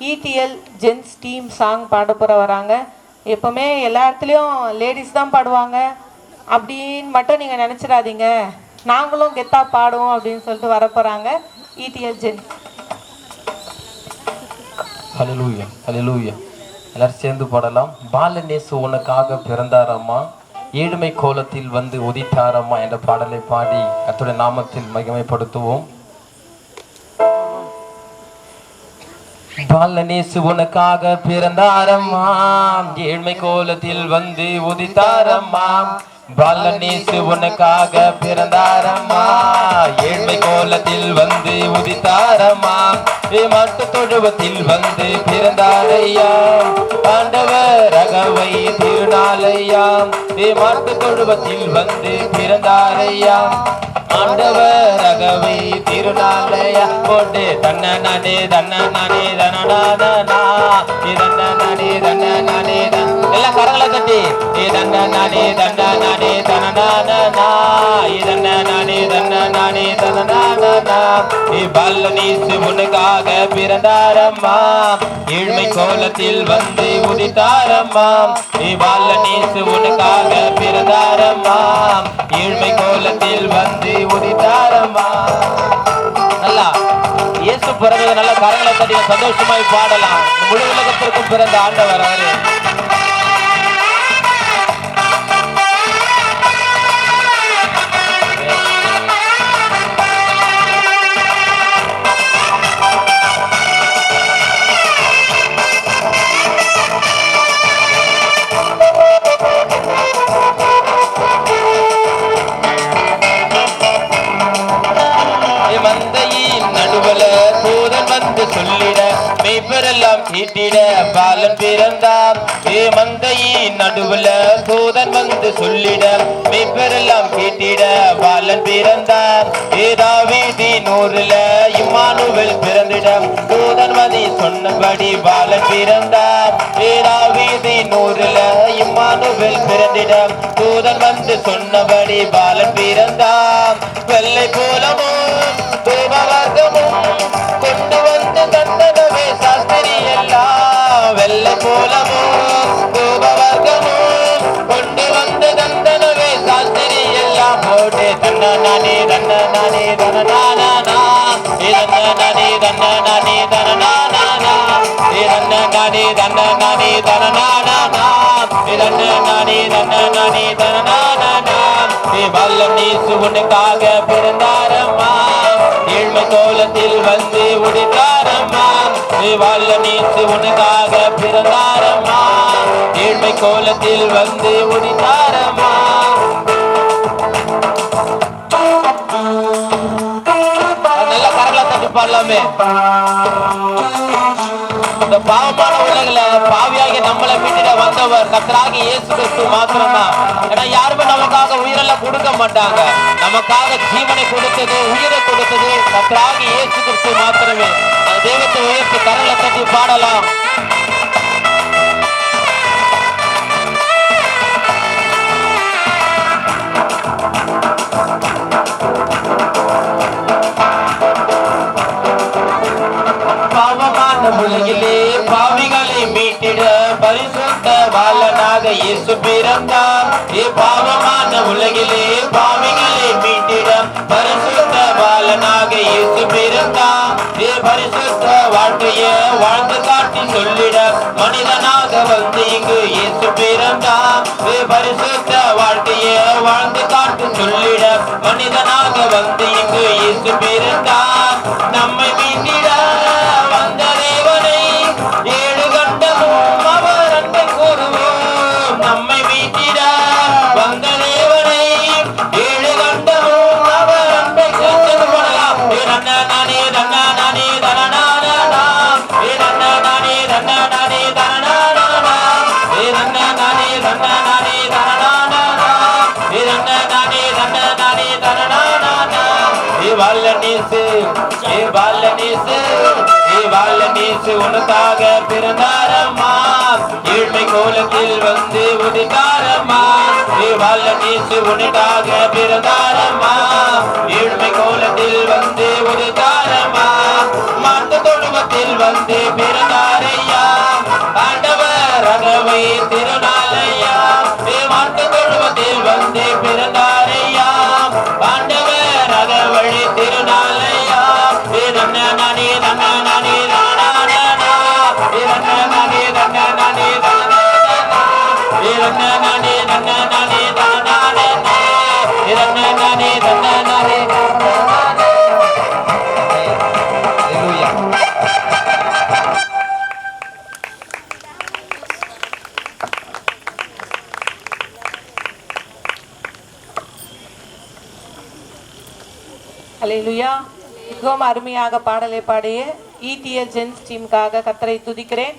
ETL gents team song பாட போகிற வராங்க எப்போவுமே எல்லா இடத்துலையும் லேடிஸ் தான் பாடுவாங்க. அப்படின்னு மட்டும் நீங்கள் நினச்சிடாதீங்க. நாங்களும் கெத்தாக பாடுவோம் அப்படின்னு சொல்லிட்டு வர போகிறாங்க இடிஎல் ஜென்ஸ் ஹalleluya ஹalleluya எல்லாரும் சேர்ந்து பாடலாம். பாலநேசு உனக்காக பிறந்தாரம்மா. ஏழ்மை கோலத்தில் வந்து உதித்தாரம்மா என்ற பாடலை பாடி அத்துடைய நாமத்தில் மகிமைப்படுத்துவோம். பாலநேசு உனக்காக பிறந்தாரம்மாம் ஏழ்மை கோலத்தில் வந்து உதித்தாரம்மாம் பாலநேசு உனக்காக பிறந்தாரம்மா. ஏழ்மை கோலத்தில் வந்து உதித்தாரம்மா. ஏ மாட்டு தொழுவத்தில் வந்து பிறந்தாரையா? ஆண்டவர் ரகவை திருநாளையா? ஏ மாட்டு தொழுவத்தில் வந்து பிறந்தாரையா? ஆண்டவர் ரகவை திருநாளையா? போட்டு தன்ன நானே தன்ன நானே தனடாதனா இதன்ன நானே தன்ன நானே எல்லாம் கரங்களை கட்டி தன்ன நானே தன்ன நானே தனடாதனா இதன்ன நானே தன்ன நானே தனநாதனா பல்லனீசு உனக்காக பிறந்தாரம்மா. ஏழ்மை கோலத்தில் வந்து உதித்தாரம்மா. ஏ பல்லனீசு உனக்காக பிறந்தாரம்மா. ஏழ்மை கோலத்தில் வந்து உதித்தாரம்மா. நல்லா. இயேசு பிறகு நல்ல கரங்களை தட்டி சந்தோஷமாய் பாடலாம். முழு உலகத்திற்கும் பிறந்த ஆண்டவர் அவரே. மந்தையின் நடுவல தூதன் வந்து சொல்லிட மெய்ப்பெறெல்லாம் தீட்டிட பாலன் பிறந்தார் ஏ மந்தையின் நடுவுல தூதன் வந்து சொல்லிட மெய்ப்பெறெல்லாம் தீட்டிட பாலன் பிறந்தார் ஏதாவீதி நூறுல இம்மானுவல் பிறந்திட தூதன் மதி சொன்னபடி பாலன் பிறந்தார் ஏதாவீதி நூறுல இம்மானுவல் பிறந்திட தூதன் வந்து சொன்னபடி பாலன் பிறந்தார் வெள்ளை போலமோ உனக்காக பிறந்தாரம்மா ஏழ்மை கோலத்தில் வந்து உடித்தாரம்மா வல்ல நீசு உனக்காக பிறந்தாரம்மா. ஏழ்மை கோலத்தில் வந்து உடித்தாரம்மா நல்ல கரலா தட்டி பாடலாமே. இந்த பாவமான உலகில பாவியாகி நம்மளை மீட்டிட வந்தவர் கத்தராகி இயேசு கிறிஸ்து மாத்திரம்தான். ஏன்னா யாருமே நமக்காக உயிரெல்லாம் கொடுக்க மாட்டாங்க. நமக்காக ஜீவனை கொடுத்தது உயிரை கொடுத்தது கத்தராகி இயேசு கிறிஸ்து மாத்திரமே. அந்த தெய்வத்தை உயர்த்தி கரலை தட்டி பாடலாம். பரிசுத்த பாலனாக இயேசு பிறந்தார். ஏ பாவமான உலகிலே பாவிகளை மீட்டிட பரிசுத்த பாலனாக இயேசு பிறந்தார். ஏ பரிசுத்த வாழ்க்கைய வாழ்ந்து காட்டி சொல்லிட மனிதனாக வந்து இங்கு இயேசு பிறந்தார். ஏ பரிசுத்த வாழ்க்கைய வாழ்ந்து காட்டி சொல்லிட மனிதனாக வந்து இங்கு இயேசு பிறந்தார். நம்மை மீட்டிட வந்த ஏ வல்லனீசு ஏ வல்லனீசு ஏ வல்லனீசு உனக்காக பிறந்தாரம்மா. ஏழ்மை கோலத்தில் வந்து உதித்தாரம்மா. ஏ வல்லனீசு உனக்காக பிறந்தாரம்மா. அலையிலுயா மிகவும் அருமையாக பாடலை பாடிய இடிஎல் ஜென்ஸ் டீமுக்காக கத்தரை துதிக்கிறேன்.